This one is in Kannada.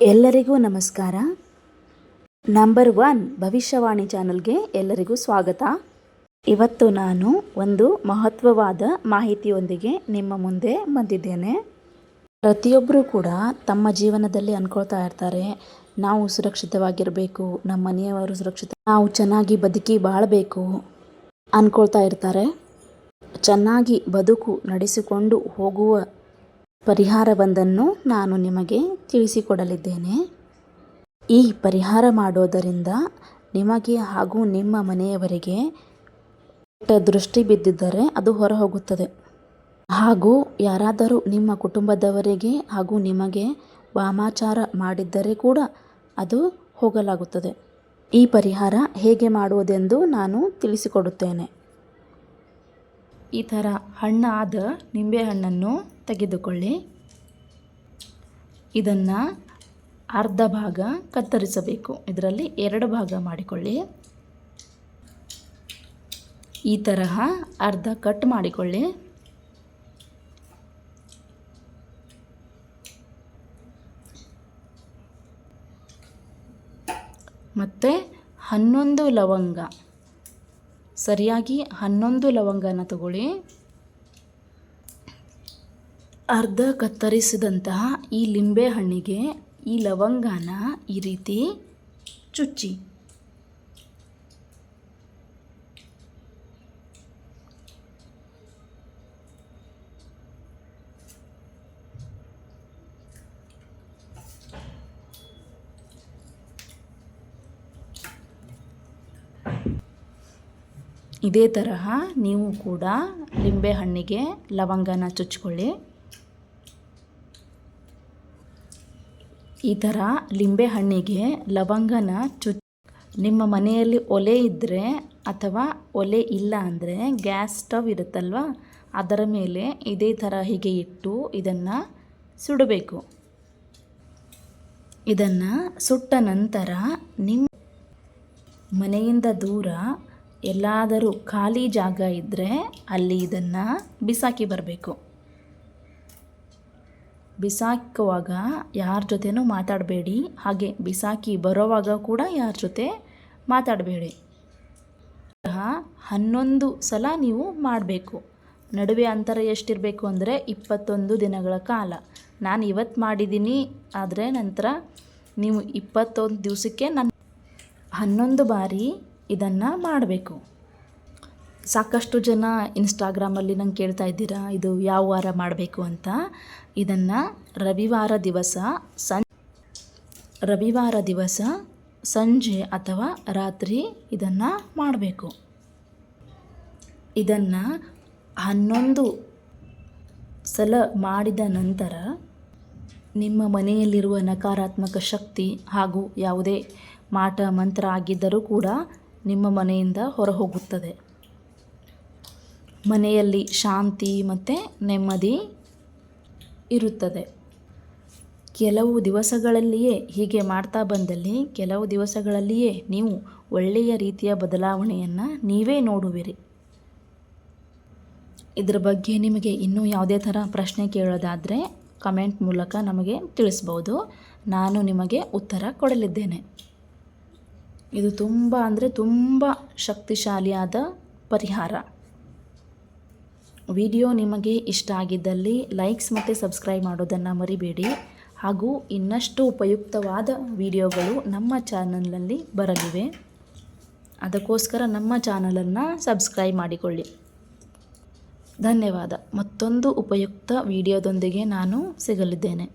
ಎಲ್ಲರಿಗೂ ನಮಸ್ಕಾರ. ನಂಬರ್ ಒನ್ ಭವಿಷ್ಯವಾಣಿ ಚಾನಲ್ಗೆ ಎಲ್ಲರಿಗೂ ಸ್ವಾಗತ. ಇವತ್ತು ನಾನು ಒಂದು ಮಹತ್ವವಾದ ಮಾಹಿತಿಯೊಂದಿಗೆ ನಿಮ್ಮ ಮುಂದೆ ಬಂದಿದ್ದೇನೆ. ಪ್ರತಿಯೊಬ್ಬರೂ ಕೂಡ ತಮ್ಮ ಜೀವನದಲ್ಲಿ ಅಂದ್ಕೊಳ್ತಾ ಇರ್ತಾರೆ, ನಾವು ಸುರಕ್ಷಿತವಾಗಿರಬೇಕು, ನಮ್ಮ ಮನೆಯವರು ಸುರಕ್ಷಿತ, ನಾವು ಚೆನ್ನಾಗಿ ಬದುಕಿ ಬಾಳಬೇಕು ಅಂದ್ಕೊಳ್ತಾ ಇರ್ತಾರೆ. ಚೆನ್ನಾಗಿ ಬದುಕು ನಡೆಸಿಕೊಂಡು ಹೋಗುವ ಪರಿಹಾರವೊಂದನ್ನು ನಾನು ನಿಮಗೆ ತಿಳಿಸಿಕೊಡಲಿದ್ದೇನೆ. ಈ ಪರಿಹಾರ ಮಾಡೋದರಿಂದ ನಿಮಗೆ ಹಾಗೂ ನಿಮ್ಮ ಮನೆಯವರಿಗೆ ಕೆಟ್ಟ ದೃಷ್ಟಿ ಬಿದ್ದಿದ್ದರೆ ಅದು ಹೊರ ಹೋಗುತ್ತದೆ ಹಾಗೂ ಯಾರಾದರೂ ನಿಮ್ಮ ಕುಟುಂಬದವರಿಗೆ ಹಾಗೂ ನಿಮಗೆ ವಾಮಾಚಾರ ಮಾಡಿದ್ದರೆ ಕೂಡ ಅದು ಹೋಗಲಾಗುತ್ತದೆ. ಈ ಪರಿಹಾರ ಹೇಗೆ ಮಾಡುವುದೆಂದು ನಾನು ತಿಳಿಸಿಕೊಡುತ್ತೇನೆ. ಈ ಥರ ಹಣ್ಣಾದ ನಿಂಬೆಹಣ್ಣನ್ನು ತೆಗೆದುಕೊಳ್ಳಿ. ಇದನ್ನು ಅರ್ಧ ಭಾಗ ಕತ್ತರಿಸಬೇಕು. ಇದರಲ್ಲಿ ಎರಡು ಭಾಗ ಮಾಡಿಕೊಳ್ಳಿ. ಈ ತರಹ ಅರ್ಧ ಕಟ್ ಮಾಡಿಕೊಳ್ಳಿ. ಮತ್ತು ಹನ್ನೊಂದು ಲವಂಗ ಸರಿಯಾಗಿ ಹನ್ನೊಂದು ಲವಂಗನ ತಗೊಳ್ಳಿ. ಅರ್ಧ ಕತ್ತರಿಸಿದಂತಹ ಈ ಲಿಂಬೆ ಹಣ್ಣಿಗೆ ಈ ಲವಂಗನ ಈ ರೀತಿ ಚುಚ್ಚಿ. ಇದೇ ತರಹ ನೀವು ಕೂಡ ಲಿಂಬೆ ಹಣ್ಣಿಗೆ ಲವಂಗನ ಚುಚ್ಕೊಳ್ಳಿ. ಈ ಥರ ಲಿಂಬೆ ಹಣ್ಣಿಗೆ ಲವಂಗನ ಚು ನಿಮ್ಮ ಮನೆಯಲ್ಲಿ ಒಲೆ ಇದ್ದರೆ ಅಥವಾ ಒಲೆ ಇಲ್ಲ ಅಂದರೆ ಗ್ಯಾಸ್ ಸ್ಟವ್ ಇರುತ್ತಲ್ವ, ಅದರ ಮೇಲೆ ಇದೇ ಥರ ಹೀಗೆ ಇಟ್ಟು ಇದನ್ನು ಸುಡಬೇಕು. ಇದನ್ನು ಸುಟ್ಟ ನಂತರ ನಿಮ್ಮ ಮನೆಯಿಂದ ದೂರ ಎಲ್ಲಾದರೂ ಖಾಲಿ ಜಾಗ ಇದ್ದರೆ ಅಲ್ಲಿ ಇದನ್ನು ಬಿಸಾಕಿ ಬರಬೇಕು. ಬಿಸಾಕುವಾಗ ಯಾರ ಜೊತೆನೂ ಮಾತಾಡಬೇಡಿ. ಹಾಗೆ ಬಿಸಾಕಿ ಬರೋವಾಗ ಕೂಡ ಯಾರ ಜೊತೆ ಮಾತಾಡಬೇಡಿ. ಹನ್ನೊಂದು ಸಲ ನೀವು ಮಾಡಬೇಕು. ನಡುವೆ ಅಂತರ ಎಷ್ಟಿರಬೇಕು ಅಂದರೆ ಇಪ್ಪತ್ತೊಂದು ದಿನಗಳ ಕಾಲ. ನಾನು ಇವತ್ತು ಮಾಡಿದ್ದೀನಿ ಆದರೆ ನಂತರ ನೀವು ಇಪ್ಪತ್ತೊಂದು ದಿವಸಕ್ಕೆ ನಾನು ಹನ್ನೊಂದು ಬಾರಿ ಇದನ್ನು ಮಾಡಬೇಕು. ಸಾಕಷ್ಟು ಜನ ಇನ್ಸ್ಟಾಗ್ರಾಮಲ್ಲಿ ನಂಗೆ ಕೇಳ್ತಾ ಇದ್ದೀರಾ, ಇದು ಯಾವ ವಾರ ಮಾಡಬೇಕು ಅಂತ. ಇದನ್ನು ರವಿವಾರ ದಿವಸ ಸಂ, ರವಿವಾರ ದಿವಸ ಸಂಜೆ ಅಥವಾ ರಾತ್ರಿ ಇದನ್ನು ಮಾಡಬೇಕು. ಇದನ್ನು ಹನ್ನೊಂದು ಸಲ ಮಾಡಿದ ನಂತರ ನಿಮ್ಮ ಮನೆಯಲ್ಲಿರುವ ನಕಾರಾತ್ಮಕ ಶಕ್ತಿ ಹಾಗೂ ಯಾವುದೇ ಮಾಟ, ಮಂತ್ರ ಆಗಿದ್ದರೂ ಕೂಡ ನಿಮ್ಮ ಮನೆಯಿಂದ ಹೊರ ಹೋಗುತ್ತದೆ ಮನೆಯಲ್ಲಿ ಶಾಂತಿ ಮತ್ತು ನೆಮ್ಮದಿ ಇರುತ್ತದೆ. ಕೆಲವು ದಿವಸಗಳಲ್ಲಿಯೇ ಹೀಗೆ ಮಾಡ್ತಾ ಬಂದಲ್ಲಿ, ಕೆಲವು ದಿವಸಗಳಲ್ಲಿಯೇ ನೀವು ಒಳ್ಳೆಯ ರೀತಿಯ ಬದಲಾವಣೆಯನ್ನು ನೀವೇ ನೋಡುವಿರಿ. ಇದರ ಬಗ್ಗೆ ನಿಮಗೆ ಇನ್ನೂ ಯಾವುದೇ ಥರ ಪ್ರಶ್ನೆ ಕೇಳೋದಾದರೆ ಕಮೆಂಟ್ ಮೂಲಕ ನಮಗೆ ತಿಳಿಸ್ಬೋದು. ನಾನು ನಿಮಗೆ ಉತ್ತರ ಕೊಡಲಿದ್ದೇನೆ. ಇದು ತುಂಬ ಅಂದರೆ ತುಂಬ ಶಕ್ತಿಶಾಲಿಯಾದ ಪರಿಹಾರ. ವಿಡಿಯೋ ನಿಮಗೆ ಇಷ್ಟ ಆಗಿದ್ದಲ್ಲಿ ಲೈಕ್ಸ್ ಮತ್ತು ಸಬ್ಸ್ಕ್ರೈಬ್ ಮಾಡೋದನ್ನು ಮರಿಬೇಡಿ. ಹಾಗೂ ಇನ್ನಷ್ಟು ಉಪಯುಕ್ತವಾದ ವಿಡಿಯೋಗಳು ನಮ್ಮ ಚಾನಲ್ನಲ್ಲಿ ಬರಲಿವೆ. ಅದಕ್ಕೋಸ್ಕರ ನಮ್ಮ ಚಾನಲನ್ನು ಸಬ್ಸ್ಕ್ರೈಬ್ ಮಾಡಿಕೊಳ್ಳಿ. ಧನ್ಯವಾದ. ಮತ್ತೊಂದು ಉಪಯುಕ್ತ ವಿಡಿಯೋದೊಂದಿಗೆ ನಾನು ಸಿಗಲಿದ್ದೇನೆ.